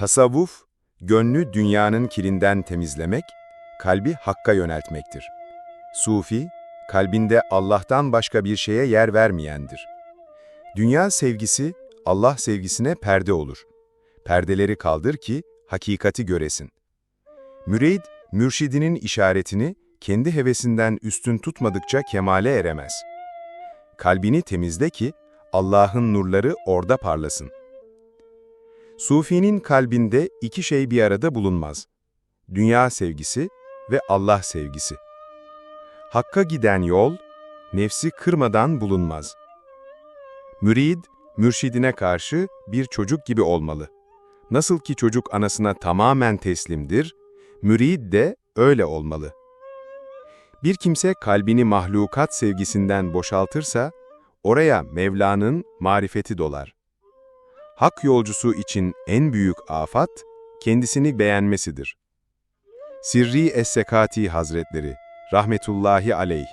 Tasavvuf, gönlü dünyanın kirinden temizlemek, kalbi hakka yöneltmektir. Sufi, kalbinde Allah'tan başka bir şeye yer vermeyendir. Dünya sevgisi, Allah sevgisine perde olur. Perdeleri kaldır ki hakikati göresin. Müreyd, mürşidinin işaretini kendi hevesinden üstün tutmadıkça kemale eremez. Kalbini temizle ki Allah'ın nurları orada parlasın. Sufinin kalbinde iki şey bir arada bulunmaz. Dünya sevgisi ve Allah sevgisi. Hakka giden yol, nefsi kırmadan bulunmaz. Mürid, mürşidine karşı bir çocuk gibi olmalı. Nasıl ki çocuk anasına tamamen teslimdir, mürid de öyle olmalı. Bir kimse kalbini mahlukat sevgisinden boşaltırsa, oraya Mevla'nın marifeti dolar. Hak yolcusu için en büyük afat, kendisini beğenmesidir. Sirri Es-Sekati Hazretleri, rahmetullahi aleyh.